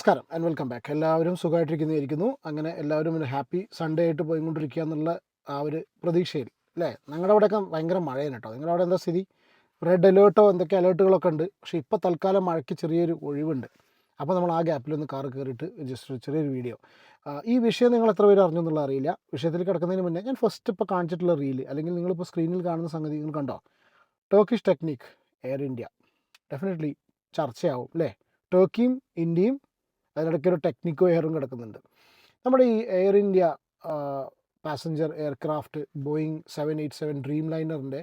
നമസ്കാരം and welcome back എല്ലാവരും സുഖമായിട്ടിരിക്കുന്നതായിരിക്കുന്നു അങ്ങനെ എല്ലാവരും ഒരു ഹാപ്പി സൺഡേ ആയിട്ട് പോയിക്കൊണ്ടിരിക്കുക എന്നുള്ള ആ ഒരു പ്രതീക്ഷയിൽ അല്ലേ? ഞങ്ങളുടെ അവിടെയൊക്കെ ഭയങ്കര മഴയാണ് കേട്ടോ. നിങ്ങളുടെ അവിടെ എന്താ സ്ഥിതി? റെഡ് അലേർട്ടോ എന്തൊക്കെ അലേർട്ടുകളൊക്കെ ഉണ്ട്? പക്ഷേ ഇപ്പോൾ തൽക്കാലം മഴയ്ക്ക് ചെറിയൊരു ഒഴിവുണ്ട്. അപ്പോൾ നമ്മൾ ആ ഗ്യാപ്പിലൊന്ന് കാറ് കയറിയിട്ട് ജസ്റ്റ് ഒരു ചെറിയൊരു വീഡിയോ ഈ വിഷയം നിങ്ങൾ എത്ര പേര് അറിഞ്ഞു എന്നുള്ള അറിയില്ല. വിഷയത്തിൽ കിടക്കുന്നതിന് മുന്നേ ഞാൻ ഫസ്റ്റ് ഇപ്പോൾ കാണിച്ചിട്ടുള്ള റീൽ അല്ലെങ്കിൽ നിങ്ങളിപ്പോൾ സ്ക്രീനിൽ കാണുന്ന സംഗതി നിങ്ങൾ കണ്ടോ? Turkish Technic Air India definitely ചർച്ചയാവും അല്ലേ? ടർക്കിയും ഇന്ത്യയും അതിനിടയ്ക്ക് ഒരു ടെക്നിക്കോ എയറും കിടക്കുന്നുണ്ട്. നമ്മുടെ ഈ Air India passenger aircraft Boeing seven eight seven dream ലൈനറിന്റെ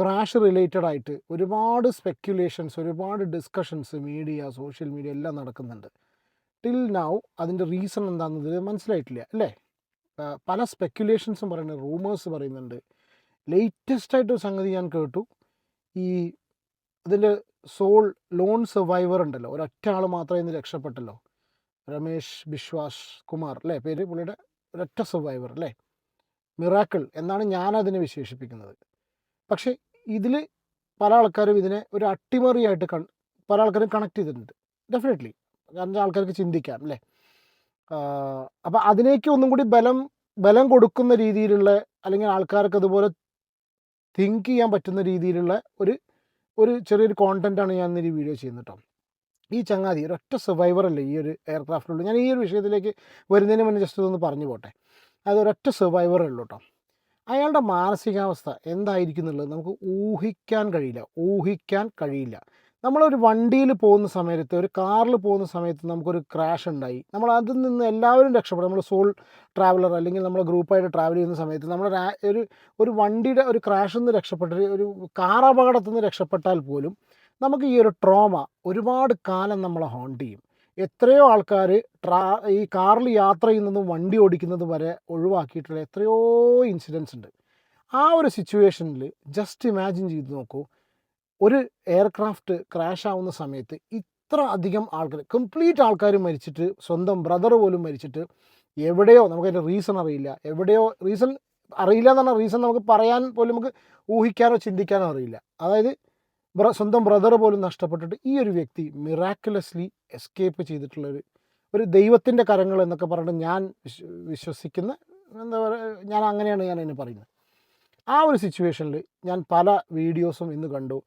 ക്രാഷ് റിലേറ്റഡ് ആയിട്ട് ഒരുപാട് സ്പെക്യുലേഷൻസ് ഒരുപാട് ഡിസ്കഷൻസ് മീഡിയ സോഷ്യൽ മീഡിയ എല്ലാം നടക്കുന്നുണ്ട്. ടിൽ നൗ അതിന്റെ റീസൺ എന്താണെന്നത് മനസ്സിലായിട്ടില്ല അല്ലേ? പല സ്പെക്യുലേഷൻസും പറയുന്നുണ്ട് റൂമേഴ്സ് പറയുന്നുണ്ട്. ലേറ്റസ്റ്റ് ആയിട്ടൊരു സംഗതി ഞാൻ കേട്ടു. ഈ അതിന്റെ സോൾ ലോൺ സർവൈവർ ഉണ്ടല്ലോ. ഒരൊറ്റ ആൾ മാത്രമേ ഇന്ന് രക്ഷപ്പെട്ടല്ലോ. രമേശ് ബിശ്വാസ് കുമാർ അല്ലേ? പേര് പുള്ളിയുടെ ഒരൊറ്റ സർവൈവർ അല്ലേ? മിറാക്കിൾ എന്നാണ് ഞാനതിനെ വിശേഷിപ്പിക്കുന്നത്. പക്ഷേ ഇതിൽ പല ആൾക്കാരും ഇതിനെ ഒരു അട്ടിമറിയായിട്ട് കൺ പല ആൾക്കാരും കണക്ട് ചെയ്തിട്ടുണ്ട്. ഡെഫിനറ്റ്ലി കാരണം ആൾക്കാർക്ക് ചിന്തിക്കാം അല്ലേ? അപ്പോൾ അതിനേക്ക് ഒന്നും കൂടി ബലം ബലം കൊടുക്കുന്ന രീതിയിലുള്ള അല്ലെങ്കിൽ ആൾക്കാർക്ക് അതുപോലെ തിങ്ക് ചെയ്യാൻ പറ്റുന്ന രീതിയിലുള്ള ഒരു ഒരു ചെറിയൊരു കോണ്ടന്റാണ് ഞാൻ ഇന്ന് ഈ വീഡിയോ ചെയ്യുന്നത് കേട്ടോ ഈ ചങ്ങാതി ഒരൊറ്റ അല്ലേ ഈ ഒരു എയർക്രാഫ്റ്റിലുള്ളൂ ഞാൻ ഈ ഒരു വിഷയത്തിലേക്ക് വരുന്നതിന് മുന്നേ ജസ്റ്റ് ഇതൊന്ന് പറഞ്ഞു പോട്ടെ. അത് ഒരൊറ്റ സർവൈവറേ ഉള്ളൂ കേട്ടോ അയാളുടെ മാനസികാവസ്ഥ എന്തായിരിക്കും എന്നുള്ളത് നമുക്ക് ഊഹിക്കാൻ കഴിയില്ല. ഊഹിക്കാൻ കഴിയില്ല. നമ്മളൊരു വണ്ടിയിൽ പോകുന്ന സമയത്ത് ഒരു കാറിൽ പോകുന്ന സമയത്ത് നമുക്കൊരു ക്രാഷ് ഉണ്ടായി. നമ്മൾ അതിൽ നിന്ന് എല്ലാവരും രക്ഷപ്പെടും. നമ്മൾ സോൾ ട്രാവലർ അല്ലെങ്കിൽ നമ്മൾ ഗ്രൂപ്പായിട്ട് ട്രാവൽ ചെയ്യുന്ന സമയത്ത് നമ്മൾ ഒരു ഒരു വണ്ടിയുടെ ഒരു ക്രാഷിൽ നിന്ന് രക്ഷപ്പെട്ട ഒരു കാർ അപകടത്തിൽ നിന്ന് രക്ഷപ്പെട്ടാൽ പോലും നമുക്ക് ഈ ഒരു ട്രോമ ഒരുപാട് കാലം നമ്മളെ ഹോണ്ട് ചെയ്യും. എത്രയോ ആൾക്കാർ ട്രാ ഈ കാറിൽ യാത്ര ചെയ്യുന്നതും വണ്ടി ഓടിക്കുന്നതും വരെ ഒഴിവാക്കിയിട്ടുള്ള എത്രയോ ഇൻസിഡൻസ് ഉണ്ട്. ആ ഒരു സിറ്റുവേഷനിൽ ജസ്റ്റ് ഇമാജിൻ ചെയ്ത് നോക്കൂ. ഒരു എയർക്രാഫ്റ്റ് ക്രാഷ് ആവുന്ന സമയത്ത് ഇത്ര അധികം ആൾക്കാർ കംപ്ലീറ്റ് ആൾക്കാർ മരിച്ചിട്ട് സ്വന്തം ബ്രദർ പോലും മരിച്ചിട്ട് എവിടെയോ നമുക്ക് നമുക്കതിന്റെ റീസൺ അറിയില്ല. എവിടെയോ റീസൺ അറിയില്ല എന്ന് പറഞ്ഞാൽ റീസൺ നമുക്ക് പറയാൻ പോലും നമുക്ക് ഊഹിക്കാനോ ചിന്തിക്കാനോ അറിയില്ല. അതായത് ബ്ര സ്വന്തം ബ്രദർ പോലും നഷ്ടപ്പെട്ടിട്ട് ഈ ഒരു വ്യക്തി മിറാക്കുലസ്ലി എസ്കേപ്പ് ചെയ്തിട്ടുള്ളൊരു ഒരു ദൈവത്തിന്റെ കരങ്ങൾ എന്നൊക്കെ പറഞ്ഞിട്ട് ഞാൻ വിശ്വസിക്കുന്ന എന്താ പറയുക ഞാൻ അങ്ങനെയാണ് ഞാൻ അതിന് പറയുന്നത്. ആ ഒരു സിറ്റുവേഷനിൽ ഞാൻ പല വീഡിയോസും ഇന്ന് കണ്ടു.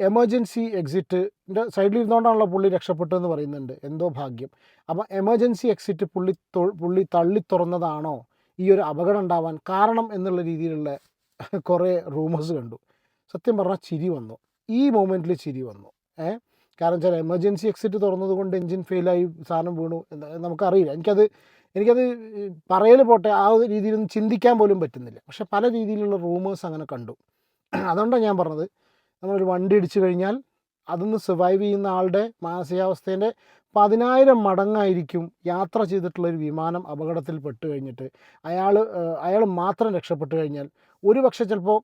എമർജൻസി എക്സിറ്റിന്റെ സൈഡിൽ ഇരുന്നുകൊണ്ടാണല്ലോ പുള്ളി രക്ഷപ്പെട്ടതെന്ന് പറയുന്നുണ്ട്. എന്തോ ഭാഗ്യം. അപ്പം എമർജൻസി എക്സിറ്റ് പുള്ളി പുള്ളി തള്ളി തുറന്നതാണോ ഈ ഒരു അപകടം ഉണ്ടാവാൻ കാരണം എന്നുള്ള രീതിയിലുള്ള കുറേ റൂമേഴ്സ് കണ്ടു. സത്യം പറഞ്ഞാൽ ചിരി വന്നു. ഈ മൊമെന്റിൽ ചിരി വന്നു. ഏ? കാരണം വെച്ചാൽ എമർജൻസി എക്സിറ്റ് തുറന്നത് കൊണ്ട് എൻജിൻ ഫെയിലായി സാധനം വീണു. നമുക്കറിയില്ല. എനിക്കത് എനിക്കത് പറയൽ പോട്ടെ ആ ഒരു രീതിയിലൊന്നും ചിന്തിക്കാൻ പോലും പറ്റുന്നില്ല. പക്ഷെ പല രീതിയിലുള്ള റൂമേഴ്സ് അങ്ങനെ കണ്ടു. അതുകൊണ്ടാണ് ഞാൻ പറഞ്ഞത് നമ്മളൊരു വണ്ടി ഇടിച്ചു കഴിഞ്ഞാൽ അതൊന്ന് സർവൈവ് ചെയ്യുന്ന ആളുടെ മാനസികാവസ്ഥേന്റെ പതിനായിരം മടങ്ങായിരിക്കും യാത്ര ചെയ്തിട്ടുള്ള ഒരു വിമാനം അപകടത്തിൽ പെട്ട് കഴിഞ്ഞിട്ട്. അയാൾ അയാൾ മാത്രം രക്ഷപ്പെട്ട് കഴിഞ്ഞാൽ ഒരു പക്ഷേ ചിലപ്പോൾ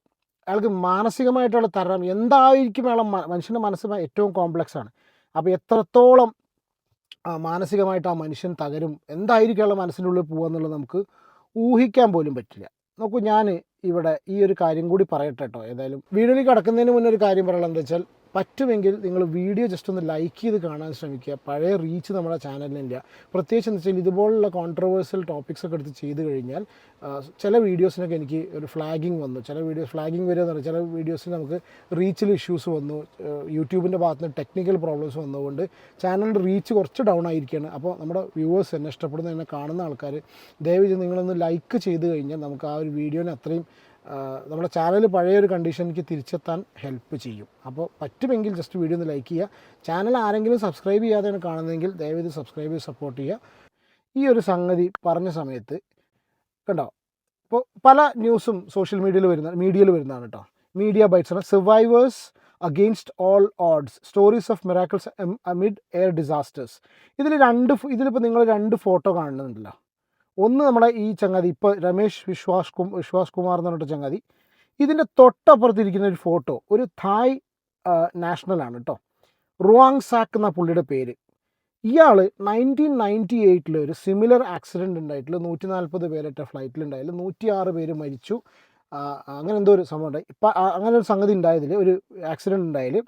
അയാൾക്ക് മാനസികമായിട്ടുള്ള തരണം എന്തായിരിക്കും അയാളെ മനുഷ്യന്റെ മനസ്സ് ഏറ്റവും കോംപ്ലക്സ് ആണ്. അപ്പോൾ എത്രത്തോളം മാനസികമായിട്ട് ആ മനുഷ്യൻ തകരും എന്തായിരിക്കും അയാളുടെ മനസ്സിന്റെ ഉള്ളിൽ പോകുക എന്നുള്ളത് നമുക്ക് ഊഹിക്കാൻ പോലും പറ്റില്ല. നോക്കൂ ഞാൻ ഇവിടെ ഈ ഒരു കാര്യം കൂടി പറയട്ടെ കേട്ടോ ഏതായാലും വീഡിയോയിൽ കിടക്കുന്നതിന് മുന്നേ ഒരു കാര്യം പറയാനുള്ളത് എന്താ വെച്ചാൽ പറ്റുമെങ്കിൽ നിങ്ങൾ വീഡിയോ ജസ്റ്റ് ഒന്ന് ലൈക്ക് ചെയ്ത് കാണാൻ ശ്രമിക്കുക. പഴയ റീച്ച് നമ്മുടെ ചാനലിനില്ല പ്രത്യേകിച്ച് എന്ന് വെച്ചാൽ ഇതുപോലുള്ള കോൺട്രവേഴ്സ്യൽ ടോപ്പിക്സ് ഒക്കെ എടുത്ത് ചെയ്ത് കഴിഞ്ഞാൽ ചില വീഡിയോസിനൊക്കെ എനിക്ക് ഒരു ഫ്ലാഗിങ് വന്നു. ചില വീഡിയോസ് ഫ്ലാഗിങ് വരിക എന്ന് പറഞ്ഞാൽ ചില വീഡിയോസിന് നമുക്ക് റീച്ചിൽ ഇഷ്യൂസ് വന്നു. യൂട്യൂബിന്റെ ഭാഗത്ത് നിന്ന് ടെക്നിക്കൽ പ്രോബ്ലംസ് വന്നതുകൊണ്ട് ചാനലിന്റെ റീച്ച് കുറച്ച് ഡൗൺ ആയിരിക്കുകയാണ്. അപ്പോൾ നമ്മുടെ വ്യൂവേഴ്സ് എന്നെ ഇഷ്ടപ്പെടുന്ന എന്നെ കാണുന്ന ആൾക്കാർ ദയവ് നിങ്ങളൊന്ന് ലൈക്ക് ചെയ്ത് കഴിഞ്ഞാൽ നമുക്ക് ആ ഒരു വീഡിയോനെ അത്രയും നമ്മുടെ ചാനൽ പഴയ ഒരു കണ്ടീഷനിലേക്ക് തിരിച്ചെത്താൻ ഹെൽപ്പ് ചെയ്യും. അപ്പോൾ പറ്റുമെങ്കിൽ ജസ്റ്റ് വീഡിയോ ഒന്ന് ലൈക്ക് ചെയ്യുക. ചാനൽ ആരെങ്കിലും സബ്സ്ക്രൈബ് ചെയ്യാതെയാണ് കാണുന്നതെങ്കിൽ ദയവേത് സബ്സ്ക്രൈബ് ചെയ്ത് സപ്പോർട്ട് ചെയ്യുക. ഈ ഒരു സംഗതി പറഞ്ഞ സമയത്ത് കണ്ടോ? ഇപ്പോൾ പല ന്യൂസും സോഷ്യൽ മീഡിയയിൽ വരുന്ന മീഡിയയിൽ വരുന്നതാണ് കേട്ടോ. മീഡിയ ബൈറ്റ്സ് ആണ്. Survivors against all odds stories of miracles amid air disasters ഇതിൽ രണ്ട് ഇതിലിപ്പോൾ നിങ്ങൾ രണ്ട് ഫോട്ടോ കാണുന്നുണ്ടല്ലോ. ഒന്ന് നമ്മുടെ ഈ ചങ്ങാതി ഇപ്പോൾ രമേശ് വിശ്വാസ് കും വിശ്വാസ് കുമാർ എന്ന് പറഞ്ഞിട്ട് ചങ്ങാതി. ഇതിന്റെ തൊട്ടപ്പുറത്തിരിക്കുന്ന ഒരു ഫോട്ടോ ഒരു തായ് നാഷണലാണ് കേട്ടോ റുവാങ് സാക്ക് എന്ന പുള്ളിയുടെ പേര്. ഇയാൾ നയന്റീൻ നയന്റി എയ്റ്റിൽ ഒരു സിമിലർ ആക്സിഡന്റ് ഉണ്ടായിട്ടില്ല. നൂറ്റി നാൽപ്പത് പേരൊറ്റ ഫ്ലൈറ്റിലുണ്ടായാലും നൂറ്റി ആറ് പേര് മരിച്ചു. അങ്ങനെ എന്തോ ഒരു സംഭവം ഉണ്ടായി. ഇപ്പം അങ്ങനെ ഒരു സംഗതി ഉണ്ടായതിൽ ഒരു ആക്സിഡന്റ് ഉണ്ടായതിൽ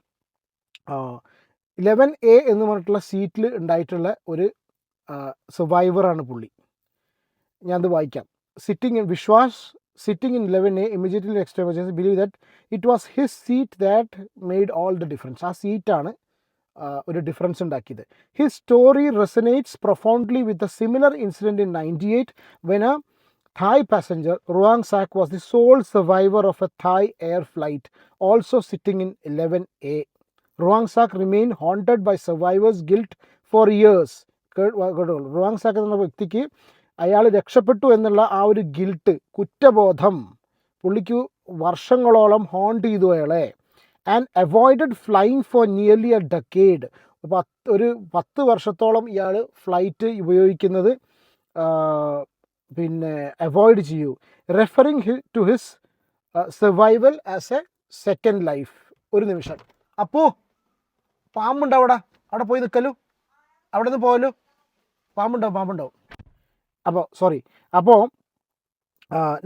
ലെവൻ എ എന്ന് പറഞ്ഞിട്ടുള്ള സീറ്റിൽ ഉണ്ടായിട്ടുള്ള ഒരു സർവൈവറാണ് പുള്ളി. ഞാനത് വായിക്കാം sitting in Vishwas sitting in eleven A immediately next emergency believe that it was his seat that made all the difference ആ സീറ്റാണ് ഒരു ഡിഫറൻസ് ഉണ്ടാക്കിയത് his story resonates profoundly with a similar incident in ninety eight when a Thai passenger, Ruang Sak, was the sole survivor of a Thai air flight, also sitting in 11A. Ruang Sak remained haunted by survivors' guilt for years. Ruangsak എന്ന വ്യക്തിക്ക് അയാൾ രക്ഷപ്പെട്ടു എന്നുള്ള ആ ഒരു guilt കുറ്റബോധം പുള്ളിക്ക് വർഷങ്ങളോളം ഹോണ്ട് ചെയ്തു അയാളെ. And avoided flying for nearly a decade പത്ത് ഒരു പത്ത് വർഷത്തോളം ഇയാൾ ഫ്ലൈറ്റ് ഉപയോഗിക്കുന്നത് പിന്നെ അവോയ്ഡ് ചെയ്യൂ. Referring to his survival as a second life ഒരു നിമിഷം. അപ്പോ പാമ്പുണ്ടോ അവിടെ? അവിടെ പോയി നിൽക്കലു? അവിടെ നിന്ന് പോകലു പാമ്പുണ്ടാവും പാമ്പുണ്ടാവും അപ്പോൾ സോറി അപ്പോൾ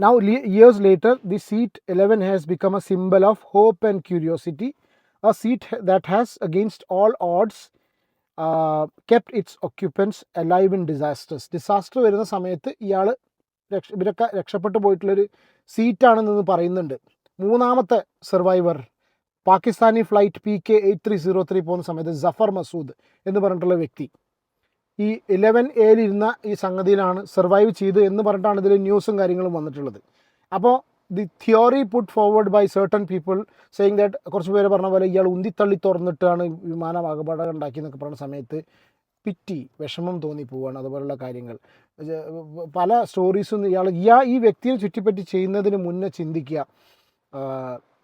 now years later the seat eleven has become a symbol of hope and curiosity a seat that has against all odds kept its occupants alive in disasters disaster വരുന്ന സമയത്ത് ഇയാൾ രക്ഷ ഇവരൊക്കെ രക്ഷപ്പെട്ടു പോയിട്ടുള്ളൊരു സീറ്റാണെന്ന് പറയുന്നുണ്ട്. മൂന്നാമത്തെ survivor Pakistani flight P K eight three zero three പോകുന്ന സമയത്ത് ജഫർ മസൂദ് എന്ന് പറഞ്ഞിട്ടുള്ള വ്യക്തി. ഈ ഇലവൻ എയിലിരുന്ന ഈ സംഗതിയിലാണ് സർവൈവ് ചെയ്ത് എന്ന് പറഞ്ഞിട്ടാണ് ഇതിൽ ന്യൂസും കാര്യങ്ങളും വന്നിട്ടുള്ളത്. അപ്പോൾ the theory put forward by certain people saying that കുറച്ച് പേര് പറഞ്ഞ പോലെ ഇയാൾ ഉന്തിത്തള്ളി തുറന്നിട്ടാണ് വിമാനം അപകടം ഉണ്ടാക്കി എന്നൊക്കെ പറഞ്ഞ സമയത്ത് പിറ്റി വിഷമം തോന്നി പോവുകയാണ് അതുപോലുള്ള കാര്യങ്ങൾ. പല സ്റ്റോറീസും ഇയാൾ ഇയാൾ ഈ വ്യക്തിയെ ചുറ്റിപ്പറ്റി ചെയ്യുന്നതിന് മുന്നേ ചിന്തിക്കുക.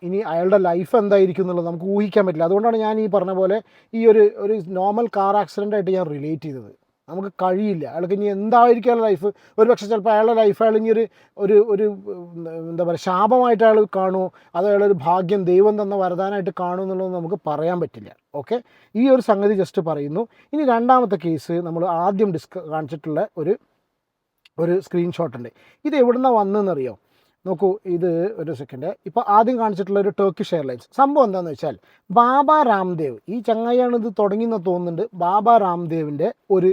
ഇനി അയാളുടെ ലൈഫ് എന്തായിരിക്കും എന്നുള്ളത് നമുക്ക് ഊഹിക്കാൻ പറ്റില്ല. അതുകൊണ്ടാണ് ഞാൻ ഈ പറഞ്ഞ പോലെ ഈ ഒരു ഒരു നോർമൽ കാർ ആക്സിഡന്റ് ആയിട്ട് ഞാൻ റിലേറ്റ് ചെയ്തത്. നമുക്ക് കഴിയില്ല. അയാൾക്ക് ഇനി എന്തായിരിക്കും അയാളുടെ ലൈഫ് ഒരു പക്ഷേ ചിലപ്പോൾ അയാളുടെ ലൈഫ് അയാൾ ഇനി ഒരു ഒരു ഒരു എന്താ പറയുക ശാപമായിട്ട് അയാൾ കാണുമോ? അത് അയാളൊരു ഭാഗ്യം ദൈവം തന്ന വരദാനമായിട്ട് കാണുമോ എന്നുള്ളത് നമുക്ക് പറയാൻ പറ്റില്ല. ഓക്കെ ഈ ഒരു സംഗതി ജസ്റ്റ് പറയുന്നു. ഇനി രണ്ടാമത്തെ കേസ് നമ്മൾ ആദ്യം ഡിസ്ക കാണിച്ചിട്ടുള്ള ഒരു ഒരു സ്ക്രീൻഷോട്ട് ഉണ്ട്. ഇത് എവിടുന്ന വന്നതെന്നറിയോ? നോക്കൂ ഇത് ഒരു സെക്കൻഡ് ഇപ്പോൾ ആദ്യം കാണിച്ചിട്ടുള്ള ഒരു ടർക്കിഷ് എയർലൈൻസ് സംഭവം എന്താണെന്ന് വെച്ചാൽ ബാബ രാംദേവ് ഈ ചങ്ങായിയാണ് ഇത് തുടങ്ങിയെന്ന് തോന്നുന്നുണ്ട്. ബാബ രാംദേവിന്റെ ഒരു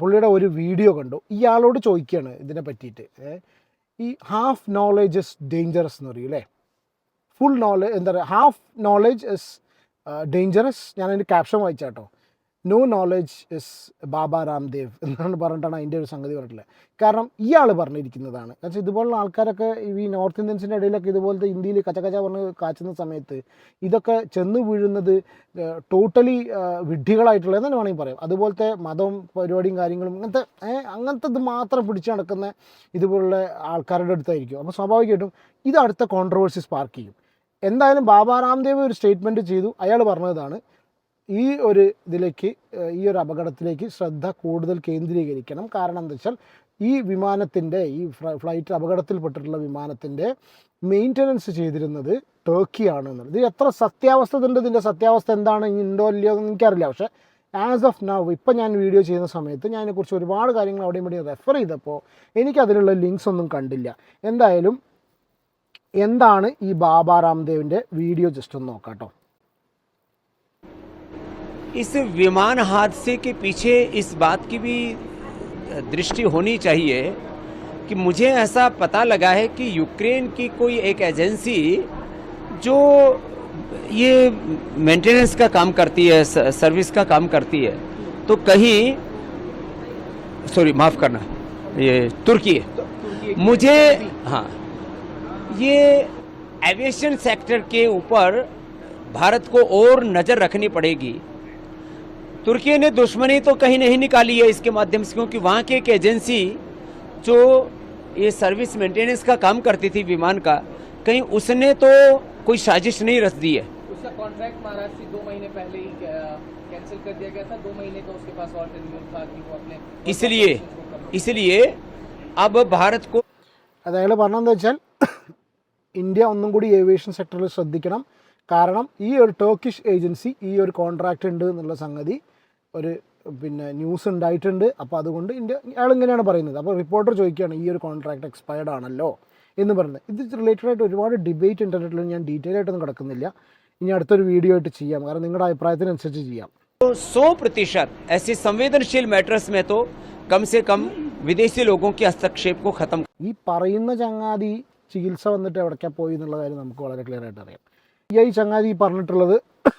പുള്ളിയുടെ ഒരു വീഡിയോ കണ്ടു. ഇയാളോട് ചോദിക്കുകയാണ് ഇതിനെ പറ്റിയിട്ട്. ഈ ഹാഫ് നോളേജ് ഇസ് ഡേഞ്ചറസ് എന്ന് പറയും അല്ലേ? ഫുൾ നോളേജ് എന്താ പറയുക ഹാഫ് നോളേജ് ഇസ് ഡേഞ്ചറസ് ഞാൻ അതിന്റെ caption വായിച്ചാട്ടോ. No knowledge is Baba Ramdev എന്നാണ് പറഞ്ഞിട്ടാണ് അതിന്റെ ഒരു സംഗതി പറഞ്ഞിട്ടുള്ളത്. കാരണം ഇയാൾ പറഞ്ഞിരിക്കുന്നതാണ്. എന്നുവെച്ചാൽ ഇതുപോലുള്ള ആൾക്കാരൊക്കെ ഈ നോർത്ത് ഇന്ത്യൻസിന്റെ ഇടയിലൊക്കെ ഇതുപോലത്തെ ഇന്ത്യയിൽ കച്ചകച്ച പറഞ്ഞ് കാച്ചുന്ന സമയത്ത് ഇതൊക്കെ ചെന്ന് വീഴുന്നത് ടോട്ടലി വിഡ്ഢികളായിട്ടുള്ള തന്നെ വേണമെങ്കിൽ പറയാം. അതുപോലത്തെ മതവും പരിപാടിയും കാര്യങ്ങളും അങ്ങനത്തെ അങ്ങനത്തെ ഇത് മാത്രം പിടിച്ചു നടക്കുന്ന ഇതുപോലുള്ള ആൾക്കാരുടെ അടുത്തായിരിക്കും. അപ്പോൾ സ്വാഭാവികമായിട്ടും ഇത് അടുത്ത കോൺട്രവേഴ്സി സ്പാർക്ക് ചെയ്യും. എന്തായാലും ബാബാ രാംദേവ് ഒരു സ്റ്റേറ്റ്മെന്റ് ചെയ്തു. അയാൾ പറഞ്ഞതാണ് ഈ ഒരു ഇതിലേക്ക് ഈ ഒരു അപകടത്തിലേക്ക് ശ്രദ്ധ കൂടുതൽ കേന്ദ്രീകരിക്കണം. കാരണം എന്താ വെച്ചാൽ ഈ വിമാനത്തിന്റെ ഈ ഫ്ലൈറ്റ് അപകടത്തിൽപ്പെട്ടിട്ടുള്ള വിമാനത്തിന്റെ മെയിന്റനൻസ് ചെയ്തിരുന്നത് ടർക്കിയാണ് എന്നുള്ളത് ഇത് എത്ര സത്യാവസ്ഥ ഉണ്ട് ഇതിന്റെ സത്യാവസ്ഥ എന്താണ്? ഉണ്ടോ ഇല്ലയോ എന്ന് എനിക്കറിയില്ല. പക്ഷേ ആസ് ഓഫ് നൗ ഇപ്പം ഞാൻ വീഡിയോ ചെയ്യുന്ന സമയത്ത് ഞാൻ അതിനെക്കുറിച്ച് ഒരുപാട് കാര്യങ്ങൾ അവിടെയും ഇവിടെയും റെഫർ ചെയ്തപ്പോൾ എനിക്ക് അതിലുള്ള ലിങ്ക്സ് ഒന്നും കണ്ടില്ല. എന്തായാലും എന്താണ് ഈ ബാബാ രാംദേവിന്റെ വീഡിയോ ജസ്റ്റ് ഒന്ന് നോക്കാം കേട്ടോ इस विमान हादसे के पीछे इस बात की भी दृष्टि होनी चाहिए कि मुझे ऐसा पता लगा है कि यूक्रेन की कोई एक एजेंसी जो ये मेंटेनेंस का काम करती है सर्विस का काम करती है। तो कहीं सॉरी माफ़ करना ये तुर्की है। मुझे हाँ ये एविएशन सेक्टर के ऊपर भारत को और नज़र रखनी पड़ेगी। तुर्की ने दुश्मनी तो कहीं नहीं निकाली है इसके माध्यम से क्योंकि वहाँ की एक एजेंसी जो ये सर्विस मेंटेनेंस का काम करती थी विमान का कहीं उसने तो कोई साजिश नहीं रच दी है उसका कॉन्ट्रैक्ट महाराज से दो महीने पहले ही कैंसिल कर दिया गया था दो महीने का उसके पास और टेन्यूर था कि वो अपने इसलिए इसलिए अब भारत को അത് അയാൾ പറഞ്ഞതെന്ന് വെച്ചാൽ ഇന്ത്യ ഒന്നും കൂടി ഏവിയേഷൻ സെക്ടറിൽ ശ്രദ്ധിക്കണം കാരണം ഈ ഒരു ടർക്കിഷ് ഏജൻസി ഈ ഒരു കോൺട്രാക്റ്റ് ഉണ്ട് എന്നുള്ള സംഗതി ഒരു പിന്നെ ന്യൂസ് ഉണ്ടായിട്ടുണ്ട് അപ്പോൾ അതുകൊണ്ട് ഇന്ത്യ അയാൾ ഇങ്ങനെയാണ് പറയുന്നത് അപ്പോൾ റിപ്പോർട്ടർ ചോദിക്കുകയാണ് ഈ ഒരു കോൺട്രാക്ട് എക്സ്പയർഡ് ആണല്ലോ എന്ന് പറയുന്നത് ഇത് റിലേറ്റഡ് ആയിട്ട് ഒരുപാട് ഡിബേറ്റ് ഇൻ്റർനെറ്റിൽ ഞാൻ ഡീറ്റെയിൽ ആയിട്ടൊന്നും കിടക്കുന്നില്ല ഇനി അടുത്തൊരു വീഡിയോ ആയിട്ട് ചെയ്യാം കാരണം നിങ്ങളുടെ അഭിപ്രായത്തിനനുസരിച്ച് ചെയ്യാം तो सौ प्रतिशत ऐसे संवेदनशील मैटर्स में तो कम से कम विदेशी लोगों के हस्तक्षेप को खत्म ഈ പറയുന്ന ചങ്ങാതി ചികിത്സ വന്നിട്ട് എവിടേക്കാ പോയി എന്നുള്ള കാര്യം നമുക്ക് വളരെ ക്ലിയർ ആയിട്ട് അറിയാം ഈ ഈ ചങ്ങാതി പറഞ്ഞിട്ടുള്ളത്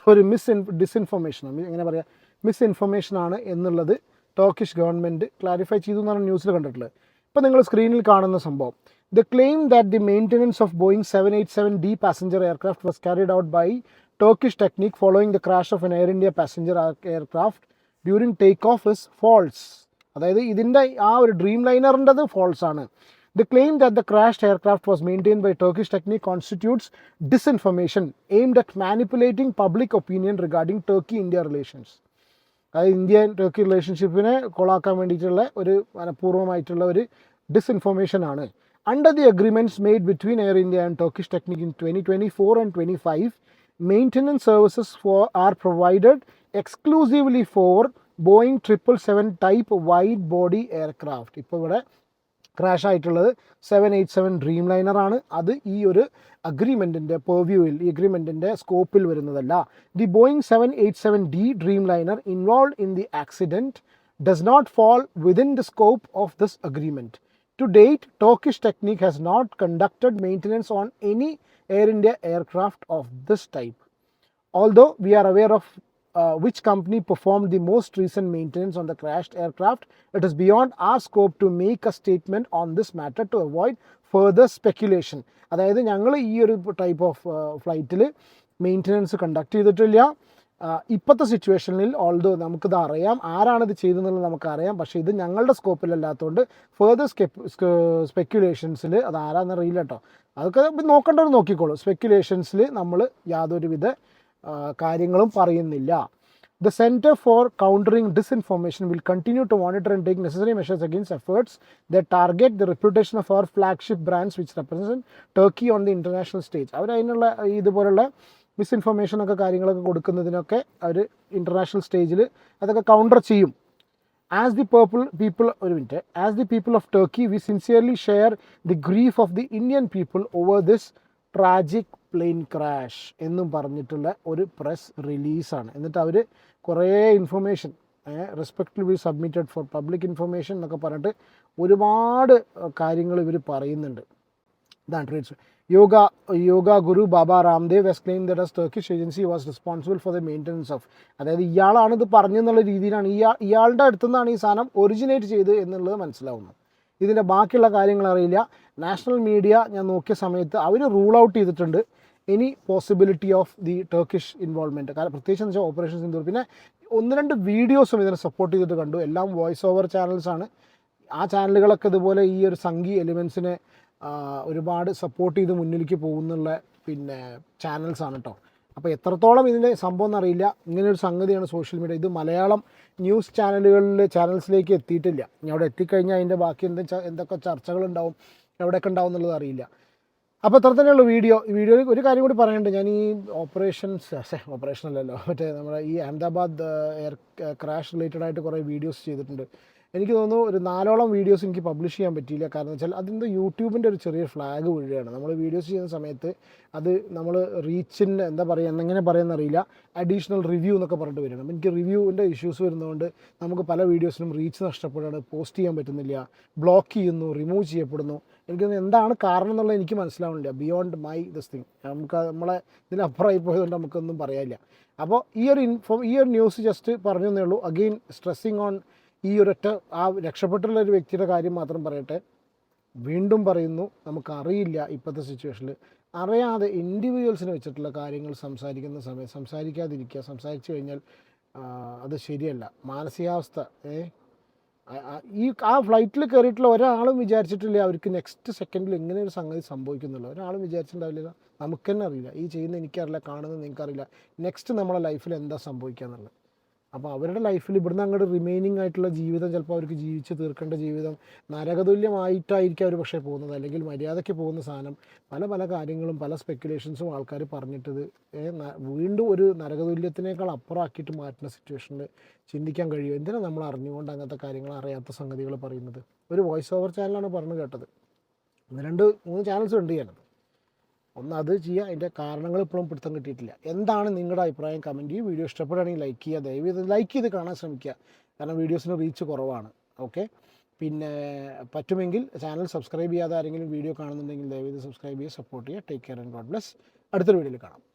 ഒരു മിസ് ഇൻ ഡിസ്ഇൻഫർമേഷൻ എങ്ങനെ പറയാ മിസ് ഇൻഫർമേഷൻ ആണ് എന്നുള്ളത് ടോക്കിഷ് ഗവൺമെന്റ് ക്ലാരിഫൈ ചെയ്തു എന്നാണ് ന്യൂസിൽ കണ്ടിട്ടുള്ളത്. ഇപ്പോൾ നിങ്ങൾ സ്ക്രീനിൽ കാണുന്ന സംഭവം. The claim that the maintenance of Boeing seven eight seven D passenger aircraft was carried out by Turkish Technic following the crash of an Air India passenger aircraft during take off is false അതായത് ഇതിന്റെ ആ ഒരു ഡ്രീം ലൈനറിന്റെത് false ആണ്. The claim that the crashed aircraft was maintain by Turkish Technic constitutes disinformation aimed at manipulating public opinion regarding Turkey India relations അതായത് Indian Turkey റിലേഷൻഷിപ്പിനെ കൊളാക്കാൻ വേണ്ടിയിട്ടുള്ള ഒരു മനഃപൂർവമായിട്ടുള്ള ഒരു ഡിസ്ഇൻഫർമേഷൻ ആണ്. Under the agreements made between Air India and Turkish Technic in twenty twenty four and twenty five maintenance services for are provided exclusively for Boeing triple seven type wide body aircraft ഇപ്പോൾ ഇവിടെ crash ആയിട്ടുള്ളത് seven eight seven Dreamliner ആണ് അത് ഈ ഒരു അഗ്രിമെന്റിന്റെ പെർവ്യൂവിൽ ഈ അഗ്രിമെന്റിന്റെ സ്കോപ്പിൽ വരുന്നതല്ല the Boeing seven eight seven D Dreamliner involve in the accident does not fall within the scope of this agreement. To date, Turkish Technic has not conducted maintenance on any Air India aircraft of this type. Although we are aware of uh, which company performed the most recent maintenance on the crashed aircraft, it is beyond our scope to make a statement on this matter to avoid further speculation. അതായത് ഞങ്ങൾ ഈ ഒരു type of ഫ്ലൈറ്റിൽ maintenance conduct ചെയ്തിട്ടില്ല. ഇപ്പോഴത്തെ സിറ്റുവേഷനിൽ ഓൾഡോ നമുക്കിത് അറിയാം ആരാണിത് ചെയ്തതെന്നുള്ളത് നമുക്കറിയാം. പക്ഷേ ഇത് ഞങ്ങളുടെ സ്കോപ്പിലല്ലാത്തതുകൊണ്ട് ഫേർദർ സ്പെക്യുലേഷൻസിൽ അത് ആരാന്നറിയില്ല കേട്ടോ അതൊക്കെ നോക്കേണ്ടവർ നോക്കിക്കോളൂ. സ്പെക്യുലേഷൻസിൽ നമ്മൾ യാതൊരുവിധ കാര്യങ്ങളും പറയുന്നില്ല. The centre for countering disinformation will continue to monitor and take necessary measures against efforts the target the reputation of our flagship brands which represent Turkey on the international stage അവർ അതിനുള്ള ഇതുപോലുള്ള മിസ്ഇൻഫർമേഷൻ ഒക്കെ കാര്യങ്ങളൊക്കെ കൊടുക്കുന്നതിനൊക്കെ അവർ international സ്റ്റേജിൽ അതൊക്കെ counter ചെയ്യും. As the purple people ഒരു minute. As the people of Turkey we sincerely share the grief of the Indian people over this tragic plane crash എന്നും പറഞ്ഞിട്ടുള്ള ഒരു പ്രസ് റിലീസാണ് എന്നിട്ട് അവർ കുറേ information respect be submitted for public information എന്നൊക്കെ പറഞ്ഞിട്ട് ഒരുപാട് കാര്യങ്ങൾ ഇവർ പറയുന്നുണ്ട്. ഇതാണ് trades yoga yoga guru Baba Ramdev's claim that Turkish agency was responsible for the maintenance of അതായത് ഇയാളാണ് ഇത് പറഞ്ഞെന്നുള്ള രീതിയിലാണ് ഇയാൾ ഇയാളുടെ അടുത്തുനിന്നാണ് ഈ സാധനം ഒറിജിനേറ്റ് ചെയ്ത് എന്നുള്ളത് മനസ്സിലാവുന്നത്. ഇതിന്റെ ബാക്കിയുള്ള കാര്യങ്ങൾ അറിയില്ല. നാഷണൽ മീഡിയ ഞാൻ നോക്കിയ സമയത്ത് അവർ റൂൾ ഔട്ട് ചെയ്തിട്ടുണ്ട് any possibility of the Turkish involvement കാരണം പ്രത്യേകിച്ച് എന്ന് വെച്ചാൽ ഓപ്പറേഷൻ സിന്ധൂർ പിന്നെ ഒന്ന് രണ്ട് വീഡിയോസും ഇതിനെ സപ്പോർട്ട് ചെയ്തിട്ട് കണ്ടു. എല്ലാം വോയിസ് ഓവർ ചാനൽസാണ് ആ ചാനലുകളൊക്കെ ഇതുപോലെ ഈ ഒരു സംഘി എലിമെൻസിനെ ഒരുപാട് സപ്പോർട്ട് ചെയ്ത് മുന്നിലേക്ക് പോകുന്നുള്ള പിന്നെ ചാനൽസാണ് കേട്ടോ അപ്പോൾ എത്രത്തോളം ഇതിന്റെ സംഭവം എന്നറിയില്ല. ഇങ്ങനെയൊരു സംഗതിയാണ് സോഷ്യൽ മീഡിയ ഇത് മലയാളം ന്യൂസ് ചാനലുകളിൽ ചാനൽസിലേക്ക് എത്തിയിട്ടില്ല. ഇനി അവിടെ എത്തിക്കഴിഞ്ഞാൽ അതിന്റെ ബാക്കി എന്ത് എന്തൊക്കെ ചർച്ചകളുണ്ടാവും എവിടെയൊക്കെ ഉണ്ടാവും എന്നുള്ളത് അറിയില്ല. അപ്പോൾ അത്ര തന്നെയുള്ള വീഡിയോ ഈ വീഡിയോയിൽ ഒരു കാര്യം കൂടി പറയേണ്ടത് ഞാൻ ഈ ഓപ്പറേഷൻസ് ഓപ്പറേഷൻ അല്ലല്ലോ. മറ്റേ നമ്മുടെ ഈ അഹമ്മദാബാദ് എയർ ക്രാഷ് റിലേറ്റഡ് ആയിട്ട് കുറേ വീഡിയോസ് ചെയ്തിട്ടുണ്ട്. എനിക്ക് തോന്നുന്നു ഒരു നാലോളം വീഡിയോസ് എനിക്ക് പബ്ലിഷ് ചെയ്യാൻ പറ്റിയില്ല. കാരണം വെച്ചാൽ അതിന്റെ യൂട്യൂബിന്റെ ഒരു ചെറിയ ഫ്ലാഗ് വീഴുകയാണ്. നമ്മൾ വീഡിയോസ് ചെയ്യുന്ന സമയത്ത് അത് നമ്മൾ റീച്ചിന്റെ എന്താ പറയുക എങ്ങനെ പറയുന്നറിയില്ല അഡീഷണൽ റിവ്യൂ എന്നൊക്കെ പറഞ്ഞിട്ട് വരണം അപ്പം എനിക്ക് റിവ്യൂവിന്റെ ഇഷ്യൂസ് വരുന്നതുകൊണ്ട് നമുക്ക് പല വീഡിയോസിനും റീച്ച് നഷ്ടപ്പെടുകയാണ്. പോസ്റ്റ് ചെയ്യാൻ പറ്റുന്നില്ല. ബ്ലോക്ക് ചെയ്യുന്നു റിമൂവ് ചെയ്യപ്പെടുന്നു. എനിക്ക് എന്താണ് കാരണം എന്നുള്ളത് എനിക്ക് മനസ്സിലാവുന്നില്ല. ബിയോണ്ട് മൈ ദിസ് തിങ് നമുക്ക് നമ്മളെ ഇതിനപ്പുറമായി പോയതുകൊണ്ട് നമുക്കൊന്നും പറയാനില്ല. അപ്പോൾ ഈ ഒരു ഇൻഫോ ഈ ഒരു ന്യൂസ് ജസ്റ്റ് പറഞ്ഞു എന്നേ ഉള്ളൂ. അഗെയിൻ സ്ട്രെസ്സിങ് ഓൺ ഈ ഒരൊറ്റ ആ രക്ഷപ്പെട്ടുള്ള ഒരു വ്യക്തിയുടെ കാര്യം മാത്രം പറയട്ടെ. വീണ്ടും പറയുന്നു നമുക്കറിയില്ല ഇപ്പോഴത്തെ സിറ്റുവേഷനിൽ അറിയാതെ ഇൻഡിവിജ്വൽസിനെ വെച്ചിട്ടുള്ള കാര്യങ്ങൾ സംസാരിക്കുന്ന സമയം സംസാരിക്കാതിരിക്കുക സംസാരിച്ചു കഴിഞ്ഞാൽ അത് ശരിയല്ല. മാനസികാവസ്ഥ ഈ ആ ഫ്ലൈറ്റിൽ കയറിയിട്ടുള്ള ഒരാളും വിചാരിച്ചിട്ടില്ല അവർക്ക് നെക്സ്റ്റ് സെക്കൻഡിൽ എങ്ങനെ ഒരു സംഗതി സംഭവിക്കുന്നുള്ളൂ. ഒരാളും വിചാരിച്ചിട്ടുണ്ടാവില്ല നമുക്ക് തന്നെ അറിയില്ല. ഈ ചെയ്യുന്ന എനിക്കറിയില്ല കാണുന്നത് നിങ്ങൾക്കറിയില്ല. നെക്സ്റ്റ് നമ്മുടെ ലൈഫിൽ എന്താ സംഭവിക്കുക എന്നുള്ളത് അപ്പോൾ അവരുടെ ലൈഫിൽ ഇവിടുന്ന് അങ്ങോട്ട് റിമൈനിങ് ആയിട്ടുള്ള ജീവിതം ചിലപ്പോൾ അവർക്ക് ജീവിച്ച് തീർക്കേണ്ട ജീവിതം നരകതുല്യമായിട്ടായിരിക്കും അവർ പക്ഷേ പോകുന്നത്. അല്ലെങ്കിൽ മര്യാദയ്ക്ക് പോകുന്ന സാധനം. പല പല കാര്യങ്ങളും പല സ്പെക്കുലേഷൻസും ആൾക്കാർ പറഞ്ഞിട്ടത് വീണ്ടും ഒരു നരകതുല്യത്തിനേക്കാൾ അപ്പുറമാക്കിയിട്ട് മാറ്റുന്ന സിറ്റുവേഷനിൽ ചിന്തിക്കാൻ കഴിയും. എന്തിനാണ് നമ്മൾ അറിഞ്ഞുകൊണ്ട് അങ്ങനത്തെ കാര്യങ്ങൾ അറിയാത്ത സംഗതികൾ പറയുന്നത്? ഒരു വോയിസ് ഓവർ ചാനലാണ് പറഞ്ഞു കേട്ടത്. രണ്ട് മൂന്ന് ചാനൽസ് ഉണ്ട് ഞാനത്. ഒന്ന് അത് ചെയ്യുക. അതിന്റെ കാരണങ്ങൾ ഇപ്പോഴും പിടുത്തം കിട്ടിയിട്ടില്ല. എന്താണ് നിങ്ങളുടെ അഭിപ്രായം? കമന്റ് ചെയ്യുക വീഡിയോ ഇഷ്ടപ്പെടുകയാണെങ്കിൽ ലൈക്ക് ചെയ്യുക. ദയവ് ലൈക്ക് ചെയ്ത് കാണാൻ ശ്രമിക്കുക. കാരണം വീഡിയോസിന് റീച്ച് കുറവാണ്. ഓക്കെ പിന്നെ പറ്റുമെങ്കിൽ ചാനൽ സബ്സ്ക്രൈബ് ചെയ്യാതെ ആരെങ്കിലും വീഡിയോ കാണുന്നുണ്ടെങ്കിൽ ദയവ് സബ്സ്ക്രൈബ് ചെയ്യുക സപ്പോർട്ട് ചെയ്യുക. Take care and God bless അടുത്തൊരു വീഡിയോയിൽ കാണാം.